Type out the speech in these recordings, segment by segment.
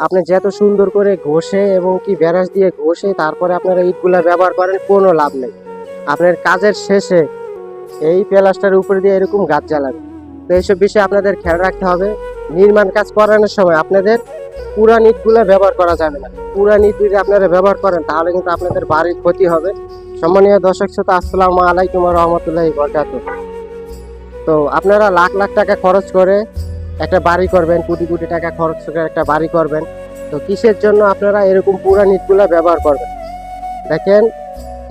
আপনি যত সুন্দর করে ঘষে এবং কি ব্যারাস দিয়ে ঘষে তারপরে আপনারা ইটগুলা ব্যবহার করেন, কোনো লাভ নেই। আপনার কাজের শেষে এই প্লাস্টারের উপরে দিয়ে এরকম গাছ জ্বালাবে তো এইসব বিষয়ে আপনাদের খেয়াল রাখতে হবে। নির্মাণ কাজ করানোর সময় আপনাদের পুরান ইটগুলো ব্যবহার করা যাবে না। পুরান ইট যদি আপনারা ব্যবহার করেন, তাহলে কিন্তু আপনাদের বাড়ির ক্ষতি হবে। সম্মানীয় দর্শক শ্রোতা, আসসালামু আলাইকুম রহমতুল্লাহ বরকাত তো আপনারা লাখ লাখ টাকা খরচ করে একটা বাড়ি করবেন, কোটি কোটি টাকা খরচ করে একটা বাড়ি করবেন। তো কিসের জন্য আপনারা এরকম পুরান ইটগুলা ব্যবহার করবেন? দেখেন,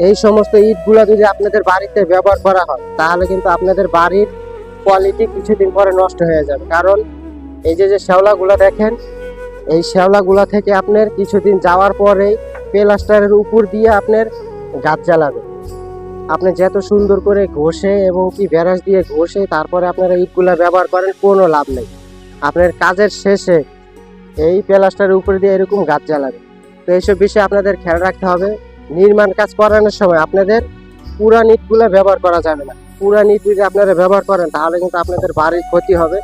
এই সমস্ত ইটগুলা যদি আপনাদের বাড়িতে ব্যবহার করা হয়, তাহলে কিন্তু আপনাদের বাড়ির কোয়ালিটি কিছুদিন পরে নষ্ট হয়ে যাবে। কারণ এই যে যে শ্যাওলাগুলো দেখেন, এই শ্যাওলাগুলা থেকে আপনার কিছুদিন যাওয়ার পরেই প্লাস্টারের উপর দিয়ে আপনার গাছ জ্বালাবে। আপনি যত সুন্দর করে ঘষে এবং কি ব্যারাস দিয়ে ঘষে তারপরে আপনারা ইটগুলা ব্যবহার করেন, কোনো লাভ নেই। আপনার কাজের শেষে এই প্লাস্টারের উপরে দিয়ে এরকম গাছ জ্বালাবে। তো এইসব বিষয়ে আপনাদের খেয়াল রাখতে হবে। নির্মাণ কাজ করানোর সময় আপনাদের পুরান ইটগুলো ব্যবহার করা যাবে না। পুরান ইট যদি আপনারা ব্যবহার করেন, তাহলে কিন্তু আপনাদের বাড়ির ক্ষতি হবে।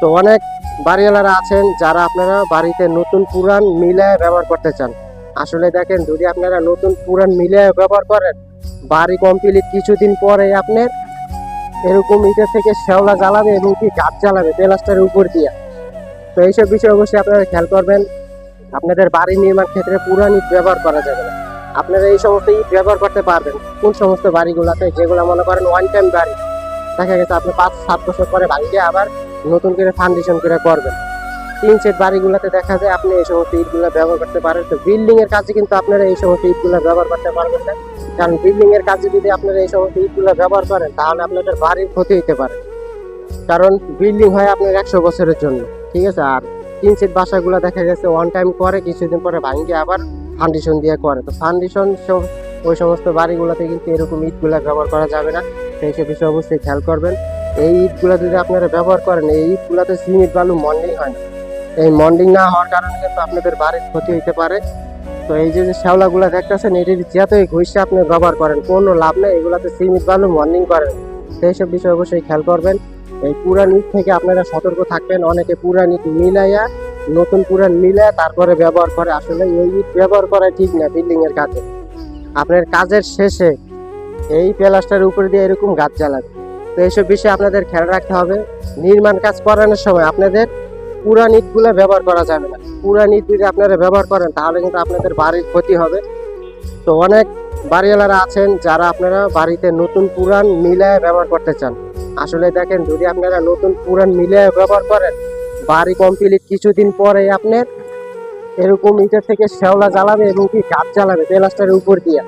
তো অনেক বাড়িওয়ালারা আছেন যারা আপনারা বাড়িতে নতুন পুরান মিলায় ব্যবহার করতে চান। আসলে দেখেন, যদি আপনারা নতুন পুরান মিলায় ব্যবহার করেন, বাড়ি কমপ্লিট কিছুদিন পরে আপনার এরকম ইটের থেকে শ্যাওলা জ্বালাবে এবং কি গাছ জ্বালাবে প্লাস্টারের উপর দিয়ে। তো এইসব বিষয়ে অবশ্যই আপনারা খেয়াল করবেন। আপনাদের বাড়ি নির্মাণ ক্ষেত্রে পুরান ইট ব্যবহার করা যাবে না। আপনারা এই সমস্ত ইট ব্যবহার করতে পারবেন। কোন সমস্ত বাড়িগুলোতে যেগুলো মনে করেন ওয়ান টাইম বাড়ি, দেখা গেছে আপনি পাঁচ সাত বছর পরে ভাঙিয়ে আবার নতুন করে ফাউন্ডেশন করে করবেন। তিন সেট বাড়িগুলোতে দেখা যায় আপনি এই সমস্ত ইটগুলো ব্যবহার করতে পারেন। তো বিল্ডিং এর কাজে কিন্তু আপনারা এই সমস্ত ইটগুলো ব্যবহার করতে পারবেন না। কারণ বিল্ডিং এর কাজে যদি আপনারা এই সমস্ত ইটগুলো ব্যবহার করেন, তাহলে আপনাদের বাড়ির ক্ষতি হতে পারে। কারণ বিল্ডিং হয় আপনার একশো বছরের জন্য, ঠিক আছে? আর তিন সেট বাসাগুলো দেখা গেছে ওয়ান টাইম করে, কিছুদিন পরে ভাঙিয়ে আবার ফাউন্ডেশন দিয়ে করে। তো ফাউন্ডেশন ওই সমস্ত বাড়িগুলোতে কিন্তু এরকম ইটগুলো ব্যবহার করা যাবে না। সেই সব বিষয়ে অবশ্যই খেয়াল করবেন। এই ইটগুলো যদি আপনারা ব্যবহার করেন, এই ইটগুলোতে সিমেন্ট বালু মন্ডিং হয় না। এই মন্ডিং না হওয়ার কারণে কিন্তু আপনাদের বাড়ির ক্ষতি হতে পারে। তো এই যে শ্যাওলাগুলো দেখতেছেন এটির যতই ঘষে আপনি ব্যবহার করেন, কোনো লাভ নেই, এগুলাতে সিমেন্ট বালু মন্ডিং করেন। সেই সব বিষয়ে অবশ্যই খেয়াল করবেন। এই পুরান ইট থেকে আপনারা সতর্ক থাকবেন, অনেকে পুরান ইট মিলাইয়া, নতুন পুরান মিলাইয়া তারপরে ব্যবহার করে। আসলে এই ইট ব্যবহার করা ঠিক না বিল্ডিং এর কাজে। আপনার কাজের শেষে এই প্লাস্টারের উপর দিয়ে এরকম গাছ জ্বালাবে তো এইসব বিষয়ে আপনাদের খেয়াল রাখতে হবে। নির্মাণ কাজ করানোর সময় আপনাদের পুরান ইটগুলো ব্যবহার করা যাবে না। পুরান ইট যদি আপনারা ব্যবহার করেন, তাহলে কিন্তু আপনাদের বাড়ির ক্ষতি হবে। তো অনেক বাড়িওয়ালারা আছেন, যারা আপনারা বাড়িতে নতুন পুরান মিলায় ব্যবহার করতে চান। আসলে দেখেন, যদি আপনারা নতুন পুরান মিলায় ব্যবহার করেন, বাড়ি কমপ্লিট কিছুদিন পরে আপনার এরকম ইটের থেকে শ্যাওলা জ্বালাবে এবং কি গাছ জ্বালাবে, প্লাস্টারের উপর দিয়ে।